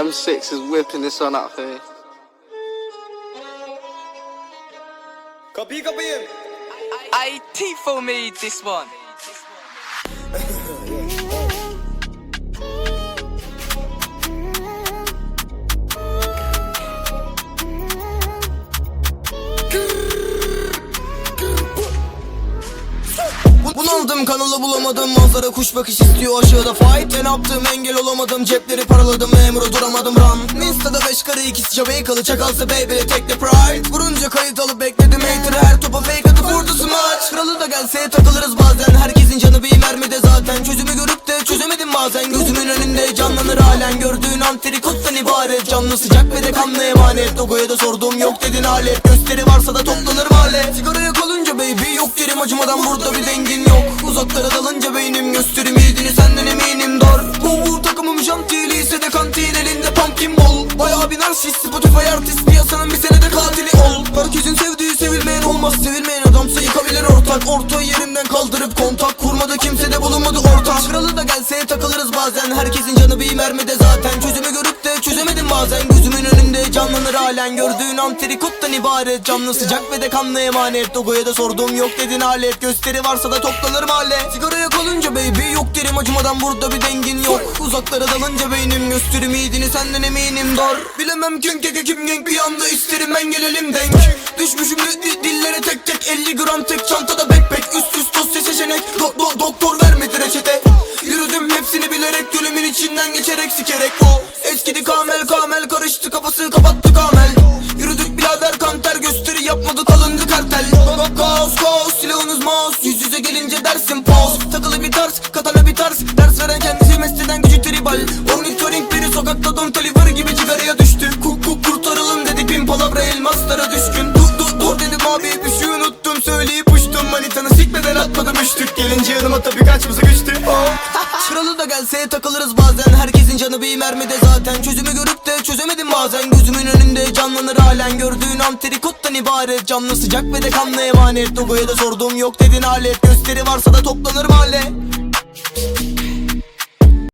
M6 is whipping this one out for me. Kapıyı kapıyı. I Tifo made this one. Bunaldım kanalı bulamadım. Manzara kuş bakış istiyor. Aşağıda fight Ben yaptım? Engel olamadım. Cepleri paraladım. Memuru duramadım. Run. Insta'da 5 karı ikisi Jamaikalı çakalsa baby'le tek de pride. Vurunca kayıt alıp bekledim halen Gördüğün antrikottan ibaret. Canlı sıcak ve de kanlı emanet. Logoya da sordum yok dedin alet. Gösteri varsa da toplanır mahalle. Sigaraya kalınca baby yok derim acımadan. Burada bir dengin yok. Uzaklara dalınca beynim gösterim. İyiliğini senden eminim. Dar Bu takımım jantili ise de kantin elinde. Pumpkin ball Bayağı bir narsist Spotify artist. Piyasanın bir senede katili ol. Herkesin sevdiği sevilmeyen olmaz. Sevilmeyen adamsa yıkabilir ortak. Orta yerimden kaldırıp kontak kurmadı. Kimse de bulunmadı ortak. Kralı da gelse takılırız bazen herkesin canı bir mermide zaten. Çözümü görüp de çözemedim bazen. Gözümün önünde canlanır halen. Gördüğün antrikottan ibaret. Canlı sıcak ve de kanlı emanet. Logoya da sordum yok dedin alet. Gösteri varsa da toplanır mahalle. Sigaraya kalınca baby yok derim acımadan burada bir dengin yok. Uzaklara dalınca beynim gösterim iyiliğini senden eminim. Dar. Bilemem kim keke kim genk bir anda isterim ben gelelim denk. Düşmüşüm di- di- dillere tek tek karıştı kafası kapattı kamel. Yürüdük birader kanter gösteri yapmadık alındı kartel. Baba kaos kaos silahınız mouse Yüz yüze gelince dersin pause Takılı bir tarz katana bir tarz. Ders veren kendisi mesleden gücü tribal. Monitoring biri sokakta don Toliver gibi cigaraya düştü. Kuk kuk kurtaralım dedik bin palavra elmaslara düşkün. Dur dur dur dedim abi bir şey unuttum. Söyleyip uçtum manitanı sikmeden atmadım üçlük Gelince yanıma tabii kaçması güçtü. Kralı da gelse takılırız bazen Herkesin canı bir mermide zaten. Çözümü görüp de çözemedim bazen. Gözümün önünde canlanır halen. Gördüğün antrikottan ibaret. Canlı sıcak ve de kanlı emanet. Logoya da sordum yok dedin alet. Gösteri varsa da toplanır mahalle